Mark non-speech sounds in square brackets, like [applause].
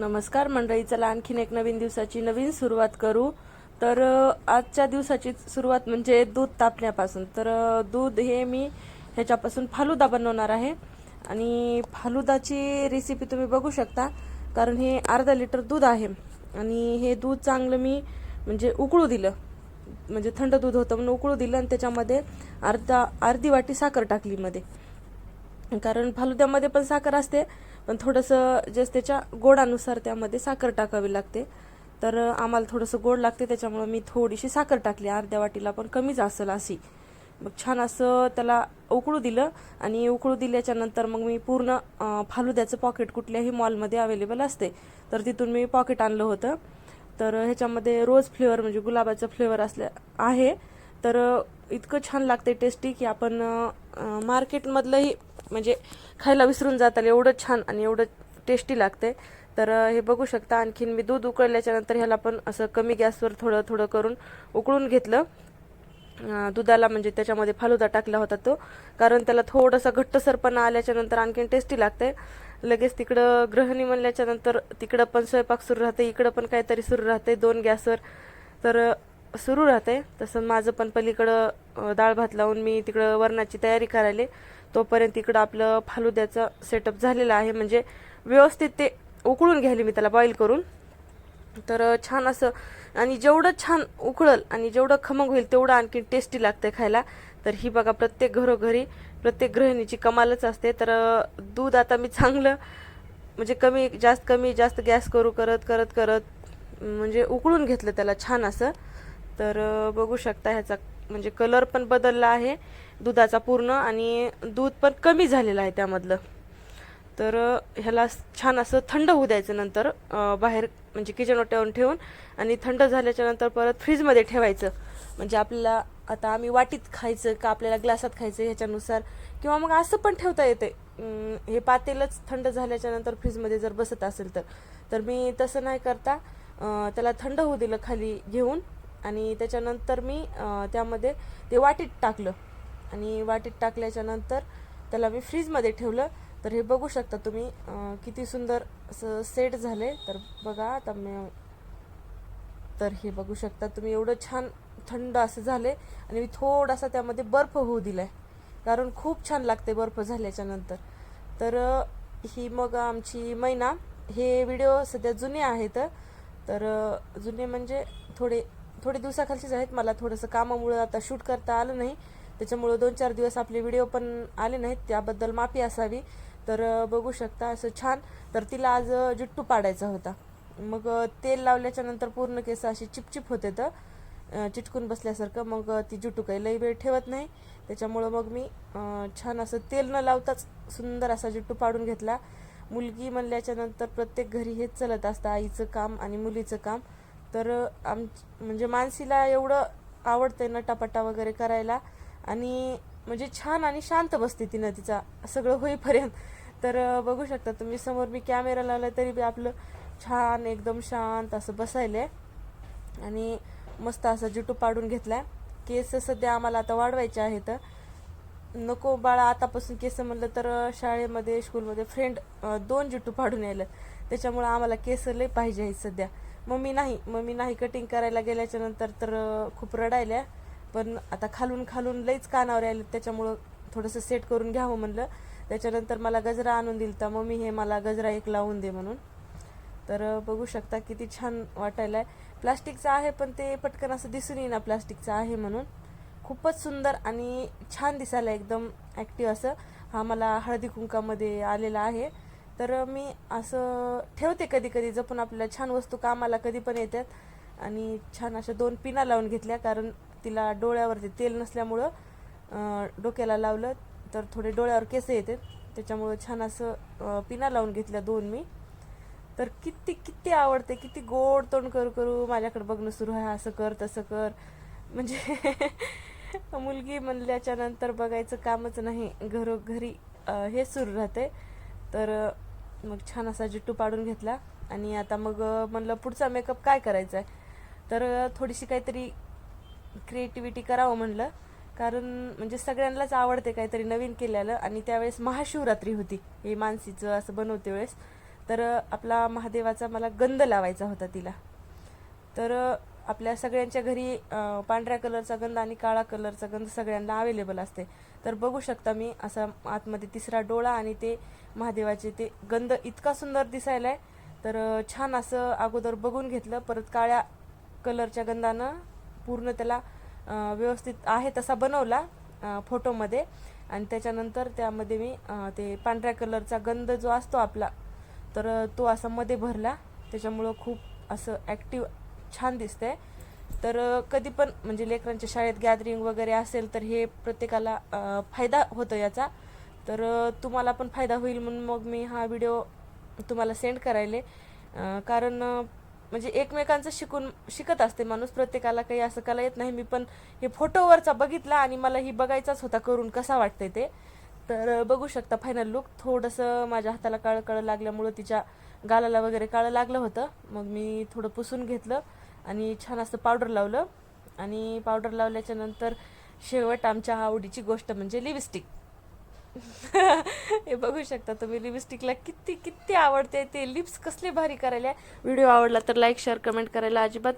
नमस्कार मंडळी चला आणखीन एक नवीन दिवसाची नवीन सुरुवात करू. तर आजच्या दिवसाची सुरुवात म्हणजे दूध तापण्यापासून. तर दूध हे मी ह्याच्यापासून फालुदा बनवणार आहे. आणि फालुदाची रेसिपी तुम्ही बघू शकता कारण हे अर्धा लिटर दूध आहे. आणि हे दूध चांगलं मी म्हणजे उकळू दिलं. म्हणजे थंड दूध होतं म्हणून उकळू दिलं आणि त्याच्यामध्ये अर्धा अर्धी वाटी साखर टाकली मध्ये. कारण फालुद्यामध्ये पण साखर असते पण थोडंसं जस्ट त्याच्या गोडानुसार त्यामध्ये साखर टाकावी लागते. तर आम्हाला थोडंसं गोड लागते त्याच्यामुळं मी थोडीशी साखर टाकली. अर्ध्या वाटीला पण कमीच असेल अशी. मग छान असं त्याला उकळू दिलं आणि उकळू दिल्याच्या नंतर मग मी पूर्ण फालुद्याचं पॉकेट कुठल्याही मॉलमध्ये अवेलेबल असते. तर तिथून मी पॉकेट आणलं होतं. तर ह्याच्यामध्ये रोज फ्लेवर म्हणजे गुलाबाचं फ्लेवर असल्या आहे. तर इतकं छान लागते टेस्टी की आपण मार्केटमधलंही म्हणजे खायला विसरून जाताल एवढं छान आणि एवढं टेस्टी लागते. तर हे बघू शकता आणखीन मी दूध उकळल्याच्या नंतर ह्याला पण असं कमी गॅसवर थोडं थोडं करून उकळून घेतलं. दुधाला म्हणजे त्याच्यामध्ये फालुदा टाकला होता तो कारण त्याला थोडासा घट्टसरपणा आल्याच्यानंतर आणखीन टेस्टी लागते. लगेच तिकडं गृहिणी म्हणल्याच्या नंतर तिकडं पण स्वयंपाक सुरू राहते इकडं पण काहीतरी सुरू राहते दोन गॅसवर. तर सुरू राहते तसं माझं पण पलीकडं डाळ भात लावून मी तिकडं वरणाची तयारी करायला. तोपर्यंत इकडं आपलं फालुद्याचं सेटअप झालेलं आहे. म्हणजे व्यवस्थित ते उकळून घ्यायले मी त्याला बॉईल करून. तर छान असं आणि जेवढं छान उकळल आणि जेवढं खमंग होईल तेवढं आणखी टेस्टी लागते खायला. तर ही बघा प्रत्येक घरोघरी प्रत्येक गृहिणीची कमालच असते. तर दूध आता मी चांगलं म्हणजे कमी जास्त कमी जास्त गॅस करू करत करत करत म्हणजे उकळून घेतलं त्याला छान असं. तर बघू शकता ह्याचा म्हणजे कलर पण बदलला आहे. दुधाचा पूर्ण आणि दूध पण कमी झालेलं आहे त्यामधलं. तर ह्याला छान असं थंड होऊ द्यायचं नंतर बाहेर म्हणजे किचनवर ठेवून ठेवून आणि थंड झाल्याच्यानंतर परत फ्रीजमध्ये ठेवायचं. म्हणजे आपल्याला आता आम्ही वाटीत खायचं का आपल्याला ग्लासात खायचं ह्याच्यानुसार किंवा मग असं पण ठेवता येते. हे पातेलच थंड झाल्याच्यानंतर फ्रीजमध्ये जर बसत असेल तर. तर मी तसं नाही करता त्याला थंड होऊ दिलं खाली घेऊन आणि त्याच्यानंतर मी त्यामध्ये ते वाटीत टाकलं. आणि वाटीत टाकल्याच्या नंतर त्याला मी फ्रीजमध्ये ठेवलं. तर हे बघू शकता तुम्ही किती सुंदर असं सेट झाले. तर बघा आता मी तर हे बघू शकता तुम्ही एवढं छान थंड असं झाले. आणि मी थोडासा त्यामध्ये बर्फ होऊ दिला आहे कारण खूप छान लागते बर्फ झाल्याच्यानंतर. तर ही मग आमची मैना. हे व्हिडिओ सध्या जुने आहेत. तर जुने म्हणजे थोडे थोडे दिवसाखालचेच आहेत. मला थोडंसं कामामुळं आता शूट करता आलं नाही. त्याच्यामुळं दोन चार दिवस आपले व्हिडिओ पण आले नाहीत. त्याबद्दल माफी असावी. तर बघू शकता. असं छान. तर तिला आज जुट्टू पाडायचा होता. मग तेल लावल्याच्या नंतर पूर्ण केस अशी चिपचिप होते तर चिटकून बसल्यासारखं. मग ती जुटू काही लई वेळ ठेवत नाही. त्याच्यामुळं मग मी छान असं तेल न लावताच सुंदर असा जुट्टू पाडून घेतला. मुलगी म्हणल्याच्या नंतर प्रत्येक घरी हेच चालत असतं. आईचं काम आणि मुलीचं काम. तर आम म्हणजे मानसीला एवढं आवडतंय नटापटा वगैरे करायला आणि म्हणजे छान आणि शांत बसते तिनं तिचा सगळं होईपर्यंत. तर बघू शकता तुम्ही समोर मी कॅमेरा लावला तरी बी आपलं छान एकदम शांत असं बसायलंय. आणि मस्त असा जुटू पाडून घेतलाय. केस सध्या आम्हाला आता वाढवायचे आहेत. नको बाळा आतापासून केस म्हणलं तर शाळेमध्ये स्कूलमध्ये फ्रेंड दोन जुटू पाडून यायला त्याच्यामुळं आम्हाला केस लय पाहिजे आहेत सध्या. मम्मी नाही मम्मी नाही कटिंग करायला गेल्याच्यानंतर तर खूप रडायल्या. पण आता खालून खालून लईच कानावर आले त्याच्यामुळं थोडंसं सेट करून घ्यावं म्हणलं. त्याच्यानंतर मला गजरा आणून दिलता. मम्मी हे मला गजरा एक लावून दे म्हणून. तर बघू शकता किती छान वाटायलाय. प्लास्टिकचं आहे पण ते पटकन असं दिसून येईना प्लास्टिकचं आहे म्हणून. खूपच सुंदर आणि छान दिसायला एकदम ॲक्टिव्ह असं. हा मला हळदी कुंकामध्ये आलेला आहे. तर मी असं ठेवते कधी कधी जपून आपल्याला छान वस्तू कामाला कधी पण येतात. आणि छान अशा दोन पिना लावून घेतल्या कारण तिला डोळ्यावरती तेल नसल्यामुळं डोक्याला लावलं तर थोडे डोळ्यावर केस येतात त्याच्यामुळं छान असं पिना लावून घेतल्या दोन मी. तर किती किती आवडते किती गोड तोंड करू करू माझ्याकडे बघणं सुरू आहे असं कर तसं कर. म्हणजे [laughs] मुलगी म्हणल्याच्या नंतर बघायचं कामच नाही. घरोघरी हे सुरू राहते. तर मग छान असा जिट्टू पाडून घेतला. आणि आता मग म्हणलं पुढचा मेकअप काय करायचा आहे तर थोडीशी काहीतरी क्रिएटिव्हिटी करावं म्हणलं. कारण म्हणजे सगळ्यांनाच आवडते काहीतरी नवीन केलेलं. आणि त्यावेळेस महाशिवरात्री होती. हे मानसीचं असं बनवते वेळेस. तर आपला महादेवाचा मला गंध लावायचा होता तिला. तर आपल्या सगळ्यांच्या घरी पांढऱ्या कलरचा गंध आणि काळा कलरचा गंध सगळ्यांना अवेलेबल असते. तर बघू शकता मी असा आतमध्ये तिसरा डोळा आणि ते महादेवाचे ते गंध इतका सुंदर दिसायला आहे तर छान असं अगोदर बघून घेतलं परत काळ्या कलरच्या गंधानं पूर्ण त्याला व्यवस्थित आहे तसा बनवला फोटोमध्ये आणि त्याच्यानंतर त्यामध्ये मी ते पांढऱ्या कलरचा गंध जो असतो आपला तर तो असा मध्ये भरला. त्याच्यामुळं खूप असं ॲक्टिव छान दिसते तर कधी पण म्हणजे लेकरांच्या शाळेत गॅदरिंग वगैरे असेल तर हे प्रत्येकाला फायदा होतो याचा. तर तुम्हाला पण फायदा होईल म्हणून मग मी हा व्हिडिओ तुम्हाला सेंड करायले. कारण म्हणजे एकमेकांचं शिकून शिकत असते माणूस. प्रत्येकाला काही असं कला येत नाही. मी पण हे फोटोवरचा बघितला आणि मला ही बघायचाच होता करून. कसा वाटतंय ते? तर बघू शकता फायनल लुक थोडंसं माझ्या हाताला काळं काळं लागल्यामुळं तिच्या गालाला वगैरे काळं लागलं होतं. मग मी थोडं पुसून घेतलं. आणि छान असं पावडर लावलं. आणि पावडर लावल्याच्या नंतर शेवट आमच्या आवडीची गोष्ट म्हणजे लिपस्टिक [laughs] हे बघू शकता तुम्ही लिपस्टिकला किती किती आवडते ते. लिप्स कसले भारी करायला. व्हिडिओ आवडला तर लाईक शेअर कमेंट करायला अजिबात